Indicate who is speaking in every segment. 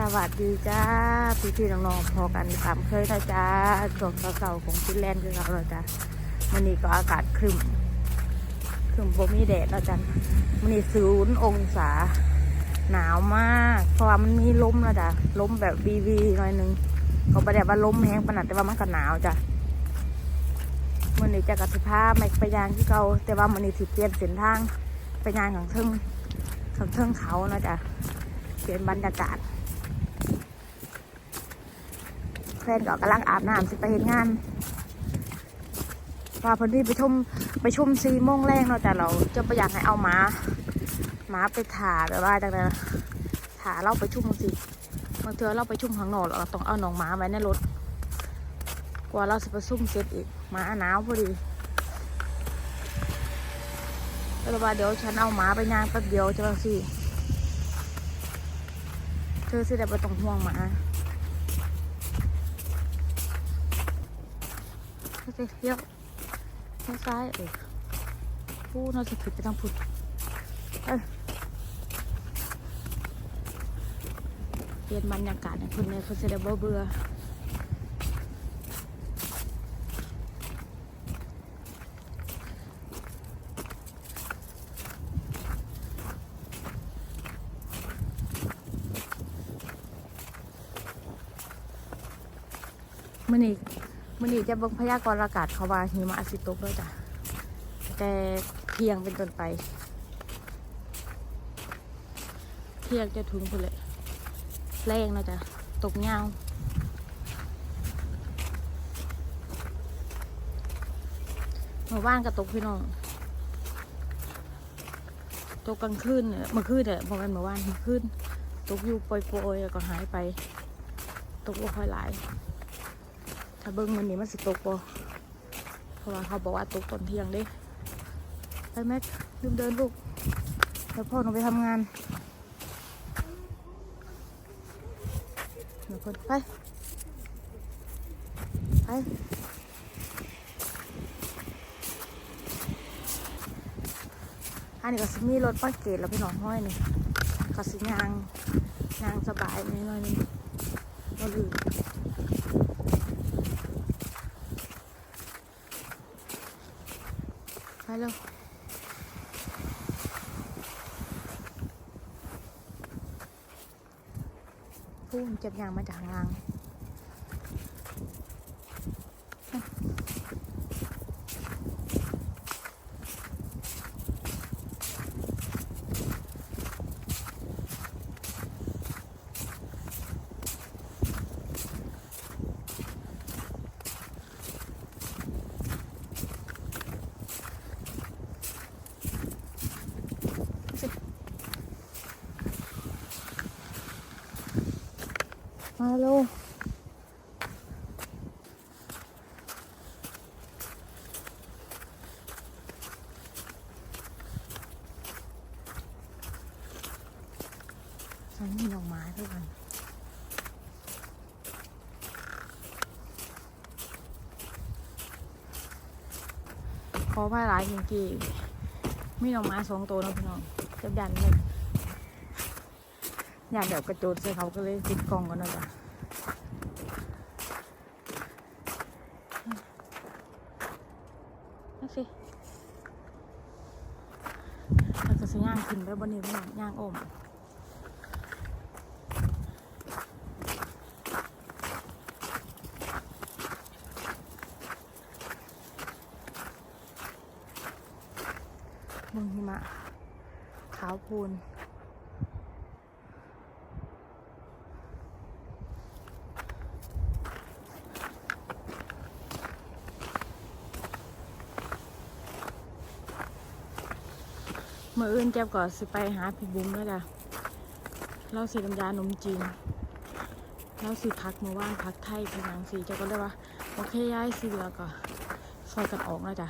Speaker 1: สวัสดีจ้า พี่พี่น้องๆพอกันตามเคยนะจ้าช่วงเสาๆของฟินแลนด์คือเราเลยจ้าวันนี้ก็อากาศครึมครึมบ่มีแดดแล้วจ้ะวันนี้ศูนย์องศา หนาวมาก เพราะว่ามันมีลมแล้วจ้ะลมแบบวีวีหน่อยหนึงก็ประเดี๋ยวว่าลมแห้งปานนัดแต่ว่ามันก็หนาวจ้ะวันนี้จะกับสิพาไม่ไปยางที่เก่าแต่ว่ามันนี้สิเปลี่ยนเส้นทางไปยางของเทิงของเทิงเขานะจ้ะเปลี่ยนบรรยากาศ แฟนก็กำลังอาบน้ำสิไปเห็นงานว่าเพื้นที่ไปชมไปชมซีโมงแรงเนาะแต่เราจะไปอยากให้เอาหมาหมาไปถ่าแบบว่าจากนั้นถ่าเราไปชุ่มสิบางเทือเราไปชุ่มข้างนอกเราต้องเอาหนองหมาไว้ในรถกลัวเราจะไปซุ่มเสร็จอีกหมาหนาวพอดีแล้วว่าเดี๋ยวฉันเอาหมาไปงานแป๊บเดียวจะมาสิเธอสิได้ไปต้องห่วงหมา โอเคเลี้ยวเลี้ยวซ้ายเออพูน่าจะผิดไปทางพุดเอ้ยเปลี่ยนบรรยากาศในคนในคนเสได็จเบื่อมื่อนี้ มื่อนี้จะเบิ่งพยากรณ์อากาศเขาว่าหิมะสิตกแล้วจ้ะแต่เที่ยงเป็นต้นไป เที่ยงจะถึงพุ่นเลยแรงนะจ๊ะตกเงาวเมื่อวานก็ตกพี่น้องตกกลางคืนเมื่อคืนเนี่ยบอกกันเมื่อวานเมื่อคืนตกอยู่ปล่อยๆแล้วก็หายไป ตกบ่ค่อยหลาย ถ้าเบิ้งมันนี้มันสิตกบ่เพราะว่าเขาบอกว่าตกตอนเที่ยงเด้ไปแม็กลืมเดินลูกแล้วพ่อหนูไปทำงานเดี๋ยวคนไป ไปอันนี้ก็สิมีรถป้าเกตแล้วพี่น้องห้อยนี่ก็สิยางยางสบายนิดหน่อยนึงบ่ลืม เร็วพูนเจ็บยางมาจากข้างล่าง มาเร็วฉันมีดอกไม้ด้วยกันขอพายหลายจริงๆมีดอกไม้สองตัวนะพี่น้องจะยันเลย อยากแบบกระโจนใส่เขาก็เลยติดกล่องกันนะจ๊ะนั่นสิแล้วก็สิย่างขึ้นไปบนนี้พี่น้องย่างอมเมืองหิมะขาวพูน มื่ออื่นเจ็บก็สิไปหาพี่บุ้มแล้วจ้ะเราสีน้ำยานมจีนเราสิพักเมื่อวานพักไทยพนังสีเจ้าก็เลยว่าโอเคย้ายสิแล้วก็ซอยกันออกแล้วจ้ะ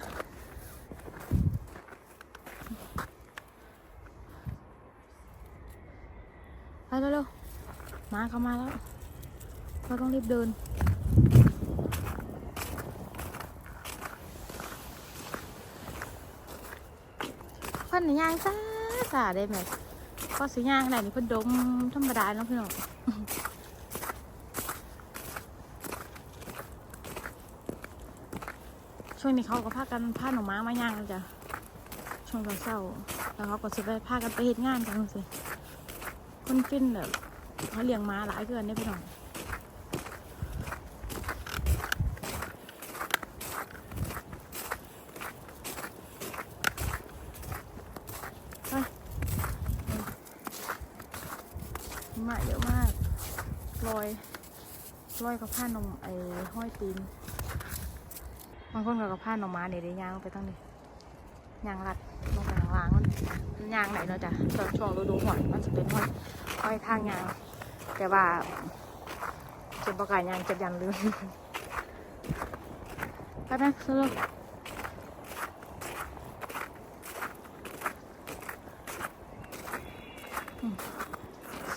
Speaker 1: ไปเร็วๆมาเข้ามาแล้วเราต้องรีบเดิน พันในยางซ่าซ่าได้ไหมก็สีย่างไหนนี่เพิ่นดมธรรมดาเนาะพี่น้องช่วงนี้เขาก็พากันพาหนูม้ามาย่างแล้วจ้ะช่วงตอนเช้าแล้วเขาก็สิไปพากันไปเฮ็ดงานกันสิคนฟินแบบเขาเลี้ยงม้าหลายเกินได้อพี่น้อง หิมะเยอะมากลอยลอยกับผ้านมไอ้ห้อยตีนบางคนก็กับผ้าน่อไม้เนี่ยได้ย่างไปตั้งนี่ย่างรัดลงไปข้างล่างมันย่างไหนเนาะจ้ะตอนช่วงฤดูหอยมันจะเป็นห้อยห้อยทางย่าง แต่ว่าเจ็บประกาศย่างเจ็บยันลืมก็ได้สรุปอืม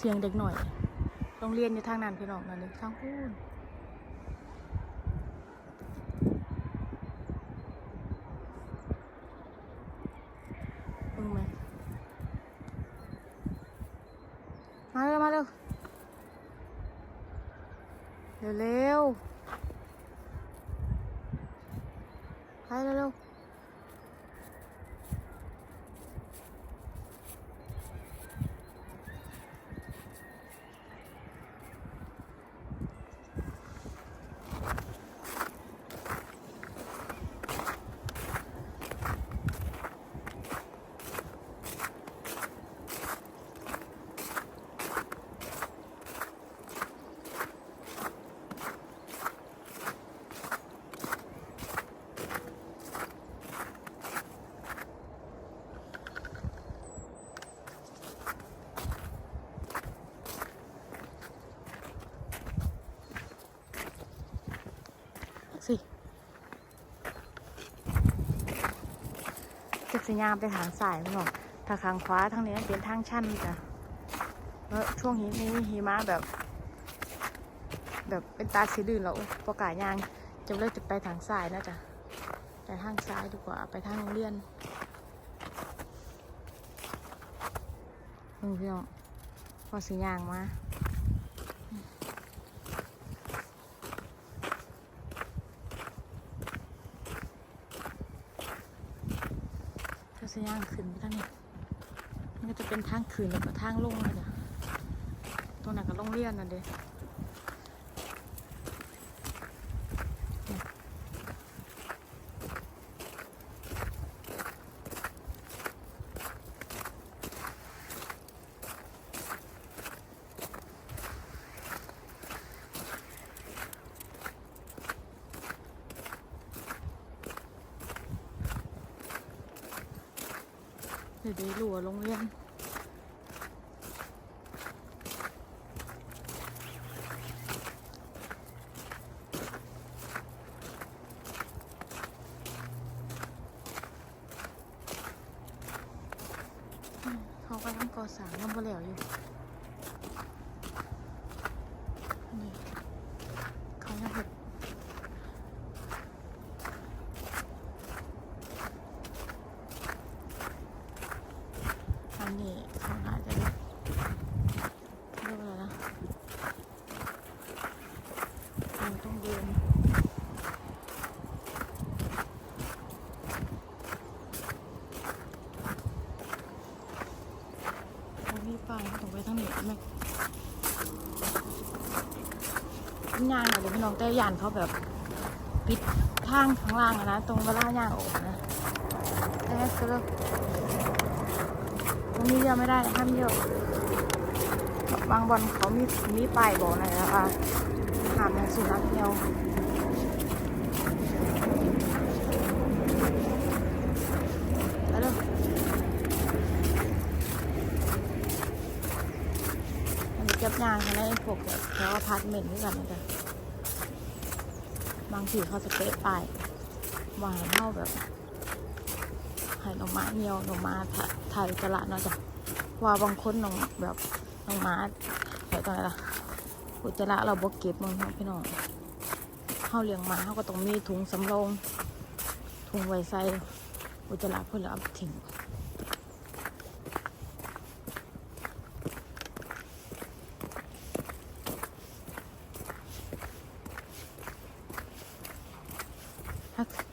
Speaker 1: สียงเด็กหน่อย โรงเรียนอยู่ทางนั้นพี่น้องนั่นเลยทางพูนมึงไหมมาเร็วมาเร็วเร็วเร็วไปเร็วเร็วสิ จะสัญญาไปทางสายพี่น้องถ้าทางขวาทางนี้เป็นทางชันจ้ะแล้วช่วงนี้นี่หิมะแบบ แบบเป็นตาสีดื่นแล้วประกาศยางจะเลือกจะไปทางซ้ายนะจ๊ะแต่ทางซ้ายดีกว่าไปทางโรงเรียนมึงพี่น้องพอสียางมาพอสียางขึ้นไปทางนี้มันก็จะเป็นทางขึ้นแล้วก็ทางลงเลยจ้ะตรงนั้นก็โรงเรียนนั่นเด้เดี๋ยวได้รัวโรงเรียนอืม เขากำลังก่อสร้างยังบ่แล้วอยู่นี่เขายังเห็ดอันนี้เขาอาจจะเรียกเรียกว่าอะไรนะมันต้องเดินเขามีป้ายเขาต้องไปทางนี้ไหม ย่างหน่อยเดี๋ยวพี่น้องแต่ยานเขาแบบปิดทางข้างล่างนะ ตรงเวลาย่างออกนะแต่ก็เลิกตรงนี้เยอะไม่ได้นะห้ามเยอะบางบอลเขามีมีป้ายบอกหน่อยนะคะห้ามยังสุนัขเดียวแล้วเด้อ อันนี้เก็บยางกันพวกแบบแถวอพาร์ตเมนต์ด้วยกันนะจ๊ะบางทีเขาจะเป๊ะป้ายว่าให้เข้าแบบให้น้องม้าเนียวหน้องม้าถ่ายตลาดเนาะจ้ะว่าบางคนหน้องแบบหน้องม้าใส่ตรงไหนล่ะอุจจาระเราบกเก็บมึงเนาะพี่น้องเข้าเลี้ยงมาเขาก็ต้องมีถุงสำรองถุงไว้ใส่อุจจาระเพื่อเอาไปทิ้ง ฮัก